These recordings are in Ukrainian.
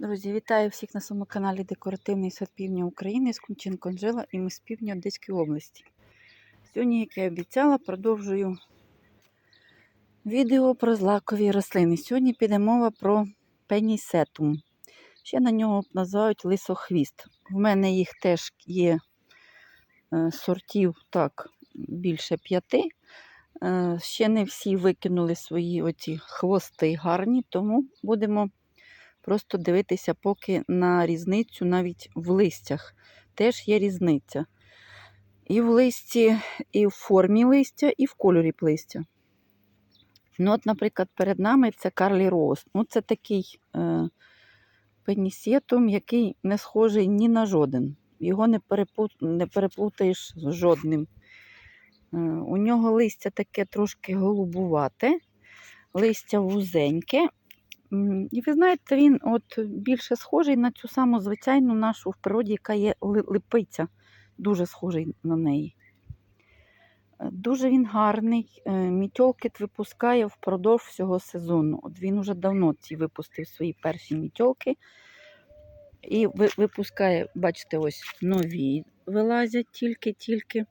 Друзі, вітаю всіх на своєму каналі Декоративний сад Півдня України з Кунченко Анжела і ми з півдня Одеської області. Сьогодні, як я обіцяла, продовжую відео про злакові рослини. Сьогодні піде мова про пенісетум. Ще на нього називають лисохвіст. В мене їх теж є е, сортів так, більше п'яти. Е, Ще не всі викинули свої оці хвости гарні, тому будемо просто дивитися поки на різницю навіть в листях. Теж є різниця. І в листі, і в формі листя, і в кольорі листя. Ну, от, наприклад, перед нами це Карлі Роуз. Ну, це такий е, пенісетум, який не схожий ні на жоден. Його не, перепут, не переплутаєш з жодним. Е, у нього листя таке трошки голубувате, листя вузеньке. І ви знаєте, він от більше схожий на цю саму звичайну нашу в природі, яка є липиця. Дуже схожий на неї. Е, Дуже він гарний. е, Мітьолкіт випускає впродовж всього сезону. От він уже давно ці випустив свої перші мітьолки. І випускає, бачите, ось нові вилазять тільки-тільки.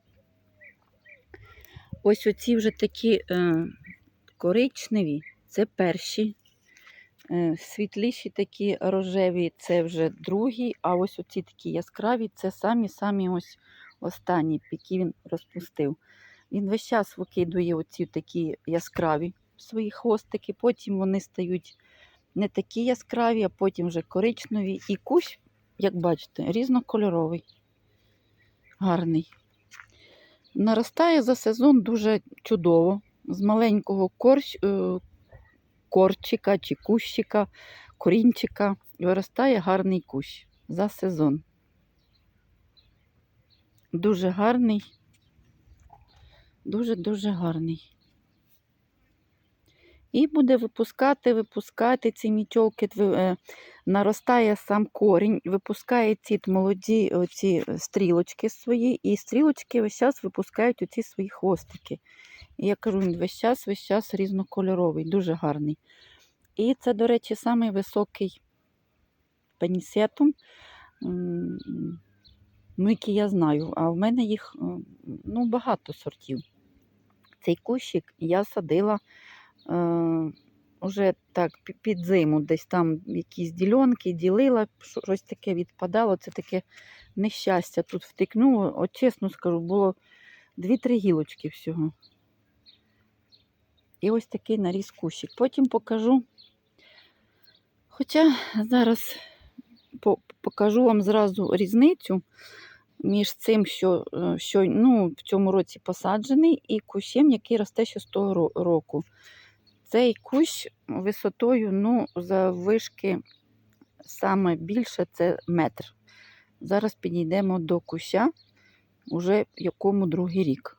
Ось оці вже такі е, коричневі, це перші. Світліші такі рожеві це вже другі, а ось оці такі яскраві це самі-самі ось останні, які він розпустив. Він весь час викидує оці такі яскраві свої хвостики, потім вони стають не такі яскраві, а потім вже коричневі. І кущ, як бачите, різнокольоровий, гарний. Наростає за сезон дуже чудово. З маленького е, корчика чи кущика, корінчика виростає гарний кущ за сезон. Дуже гарний, дуже-дуже гарний. І буде випускати, випускати ці мітьолки, е, наростає сам корінь, випускає ці молоді оці стрілочки свої, і стрілочки весь час випускають оці свої хвостики. Я кажу, він весь час, весь час різнокольоровий, дуже гарний. І це, до речі, самий високий пенісетум, ну, який я знаю. А в мене їх ну, багато сортів. Цей кущик я садила е, уже так під зиму, десь там якісь ділянки ділила, щось таке відпадало. Це таке нещастя тут втикнуло. От чесно скажу, було дві-три гілочки всього. І ось такий наріз кущик. Потім покажу. Хоча зараз покажу вам зразу різницю між цим, що, е, що ну, в цьому році посаджений, і кущем, який росте ще з того року. Цей кущ висотою ну, за вишки саме більше це метр. Зараз підійдемо до куща, уже якому другий рік.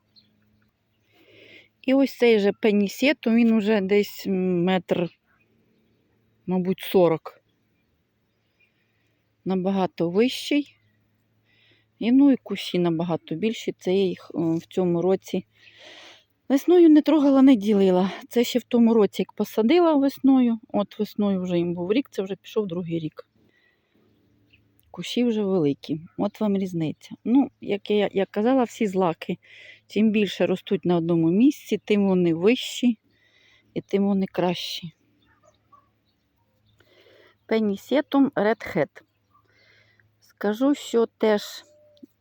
І ось цей же пенісету, він уже десь метр, мабуть, 40. Набагато вищий. І ну і кущі набагато більші. Це я їх в цьому році весною не трогала, не ділила. Це ще в тому році, як посадила весною. От весною вже їм був рік, це вже пішов другий рік. Кущі вже великі. От вам різниця. Ну, як я, як казала, всі злаки, чим більше ростуть на одному місці, тим вони вищі і тим вони кращі. Пенісетум Hat. Скажу, що теж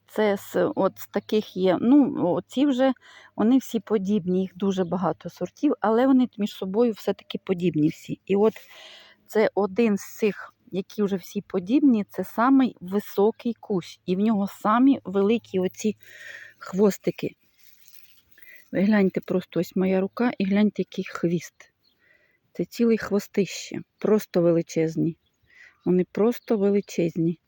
це з, от з таких є. Ну, оці вже вони всі подібні, їх дуже багато сортів, але вони між собою все-таки подібні всі. І от це один з цих, які вже всі подібні, це самий високий кущ. І в нього самі великі оці хвостики. Ви гляньте просто ось моя рука і гляньте, який хвіст. Це цілий хвостище. Просто величезні. Вони просто величезні.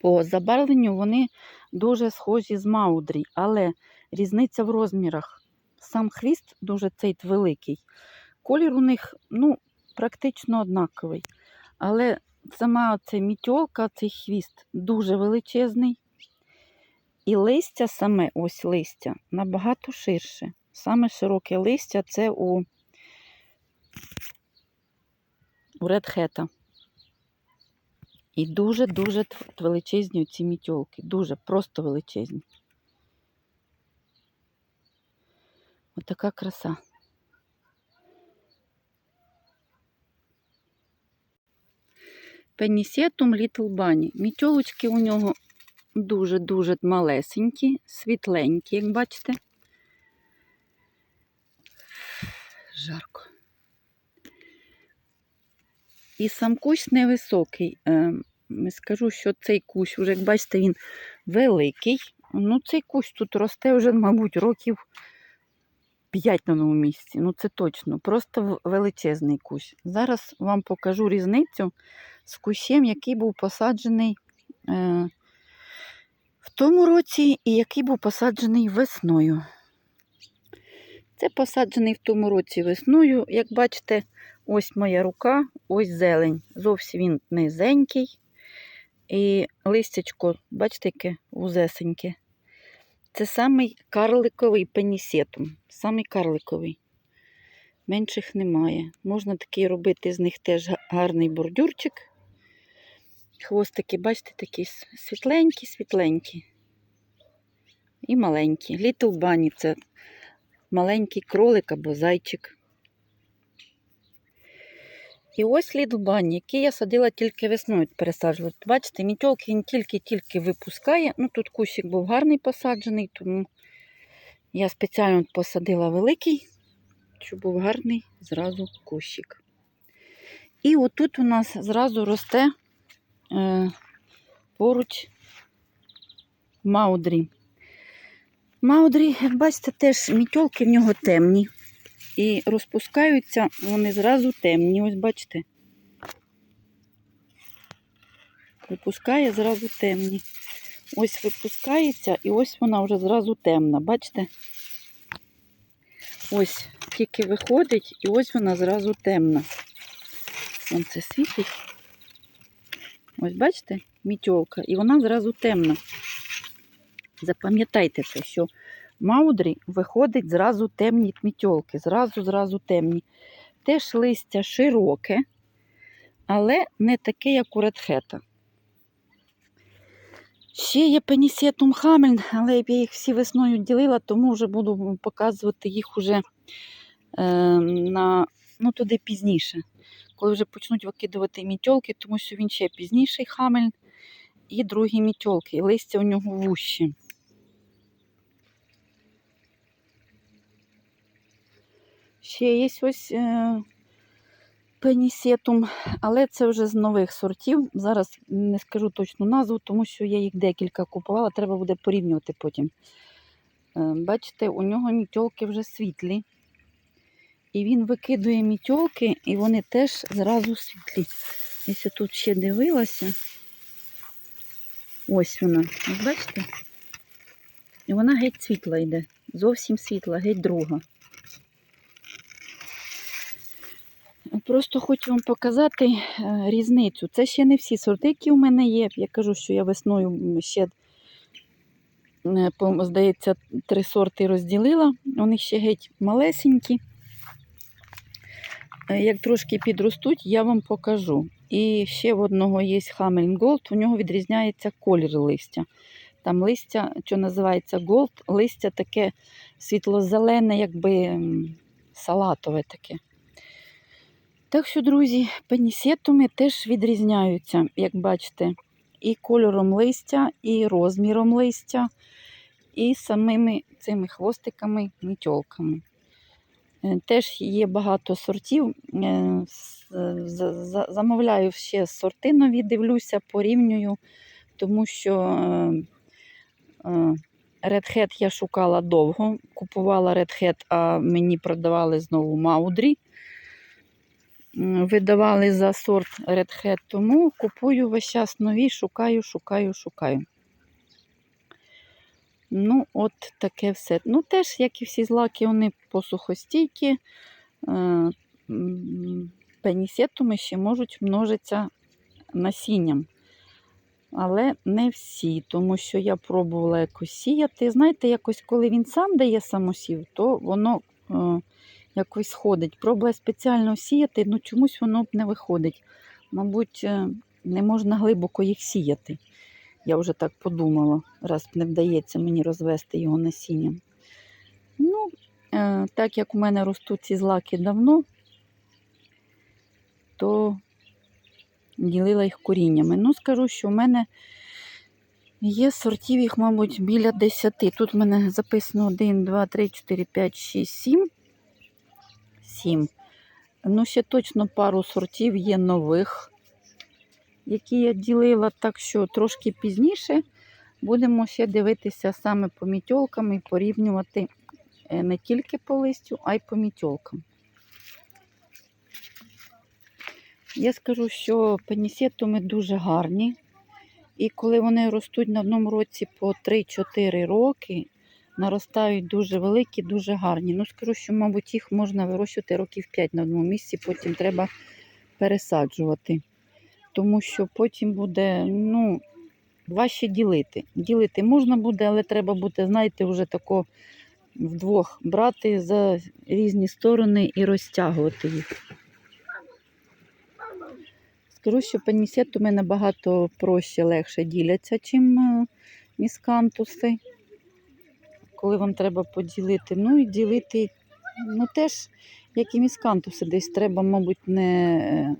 По забарвленню вони дуже схожі з маудрі, але різниця в розмірах. Сам хвіст дуже цей великий. Колір у них ну, практично однаковий. Але сама ця мітьолка, цей хвіст дуже величезний. І листя саме, ось листя, набагато ширше. Саме широке листя це у, у редхета. І дуже-дуже величезні ці мітьолки. Дуже просто величезні. Отака краса. Пенісетум Little Bunny. Мітьолочки у нього дуже-дуже малесенькі, світленькі, як бачите. Жарко. І сам кущ невисокий. Е, Скажу, що цей кущ, вже як бачите, він великий. Ну, цей кущ тут росте вже, мабуть, років 5 на новому місці. Ну, це точно. Просто величезний кущ. Зараз вам покажу різницю з кущем, який був посаджений е, тому році і який був посаджений весною. Це посаджений в тому році весною. Як бачите, ось моя рука, ось зелень. Зовсім він низенький. І листячко, бачите, яке вузесеньке. Це самий карликовий пенісетум. Самий карликовий. Менших немає. Можна такий робити з них теж гарний бордюрчик. Хвостики, бачите, такі світленькі, світленькі. І маленькі. Little Bunny це маленький кролик або зайчик. І ось Little Bunny, який я садила тільки весною пересаджувала. Бачите, мітьолки він тільки-тільки випускає. Ну, тут кущик був гарний посаджений, тому я спеціально посадила великий, щоб був гарний зразу кущик. І отут у нас зразу росте поруч Маудрі. Маудрі, як бачите, теж мітьолки в нього темні. І розпускаються вони зразу темні. Ось бачите. Випускає зразу темні. Ось випускається, і ось вона вже зразу темна. Бачите? Ось тільки виходить, і ось вона зразу темна. Сонце світить. Ось бачите, мітьолка, і вона зразу темна. Запам'ятайте це, що Маудрі виходить зразу темні мітьолки, зразу, зразу темні. Теж листя широке, але не таке, як у редхета. Ще є пенісетум хамельн, але я їх всі весною ділила, тому вже буду показувати їх уже е, на, ну, туди пізніше. Коли вже почнуть викидувати мітьолки, тому що він ще пізніший хамельн і другі мітьолки, і листя у нього вущі. Ще є ось е, пенісетум, але це вже з нових сортів. Зараз не скажу точну назву, тому що я їх декілька купувала, треба буде порівнювати потім. Е, бачите, у нього мітьолки вже світлі. І він викидує мітьолки, і вони теж зразу світлі. Якщо тут ще дивилася, ось вона, ось бачите? І вона геть світла йде. Зовсім світла, геть друга. Просто хочу вам показати е, різницю. Це ще не всі сорти, які у мене є. Я кажу, що я весною ще, е, здається, три сорти розділила. Вони ще геть малесенькі. Е, Як трошки підростуть, я вам покажу. І ще в одного є Хамельн Голд, у нього відрізняється колір листя. Там листя, що називається Голд, листя таке світло-зелене, якби салатове таке. Так що, друзі, пенісетуми теж відрізняються, як бачите, і кольором листя, і розміром листя, і самими цими хвостиками, мітьолками. Е, Теж є багато сортів. Е, Замовляю ще сорти нові, дивлюся, порівнюю, тому що е, е, Red Hat я шукала довго. Купувала Red Hat, а мені продавали знову Маудрі. Видавали за сорт Red Hat, тому купую весь час нові, шукаю, шукаю, шукаю. Ну, от таке все. Ну, теж, як і всі злаки, вони посухостійкі. Е, Пенісетуми ще можуть множитися насінням. Але не всі, тому що я пробувала якось сіяти. Знаєте, якось коли він сам дає самосів, то воно е, якось сходить. Пробує спеціально сіяти, ну чомусь воно б не виходить. Мабуть, е, не можна глибоко їх сіяти. Я вже так подумала, раз не вдається мені розвести його насінням. Ну, е, так як у мене ростуть ці злаки давно, то ділила їх коріннями. Ну, скажу, що в мене є сортів їх, мабуть, біля 10. Тут в мене записано 1, 2, 3, 4, 5, 6, 7. 7. Ну, ще точно пару сортів є нових, які я ділила, так що трошки пізніше будемо ще дивитися саме по мітьолкам і порівнювати е, не тільки по листю, а й по мітьолкам. Я скажу, що пенісетуми дуже гарні. І коли вони ростуть на одному році по 3-4 роки, наростають дуже великі, дуже гарні. Ну, скажу, що, мабуть, їх можна вирощувати років 5 на одному місці, потім треба пересаджувати. Тому що потім буде, ну, важче ділити. Ділити можна буде, але треба буде, знаєте, вже тако вдвох брати за різні сторони і розтягувати їх. Скажу, що панісетуми набагато проще, легше діляться, чим е, міскантуси, коли вам треба поділити. Ну і ділити, ну теж, як і міскантуси, десь треба, мабуть, не,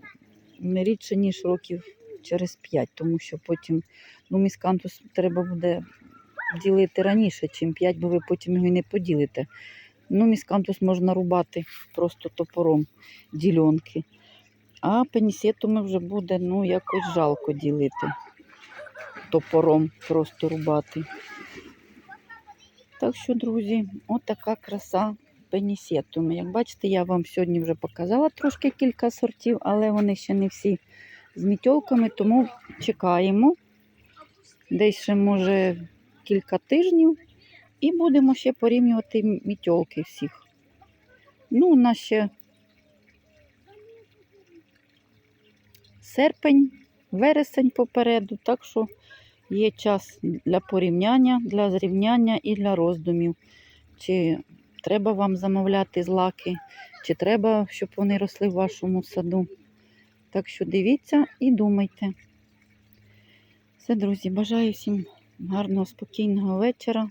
не рідше, ніж років через 5, тому що потім ну, міскантус треба буде ділити раніше, чим 5, бо ви потім його і не поділите. Ну, міскантус можна рубати просто топором дільонки. А пенісетуми вже буде ну, якось жалко ділити. Топором просто рубати. Так що, друзі, от краса пенісетуми. Як бачите, я вам сьогодні вже показала трошки кілька сортів, але вони ще не всі з мітьолками, тому чекаємо. Десь ще, може, кілька тижнів. І будемо ще порівнювати мітьолки всіх. Ну, у нас ще серпень, вересень попереду, так що є час для порівняння, для зрівняння і для роздумів. Чи треба вам замовляти злаки, чи треба, щоб вони росли в вашому саду. Так що дивіться і думайте. Все, друзі, бажаю всім гарного, спокійного вечора.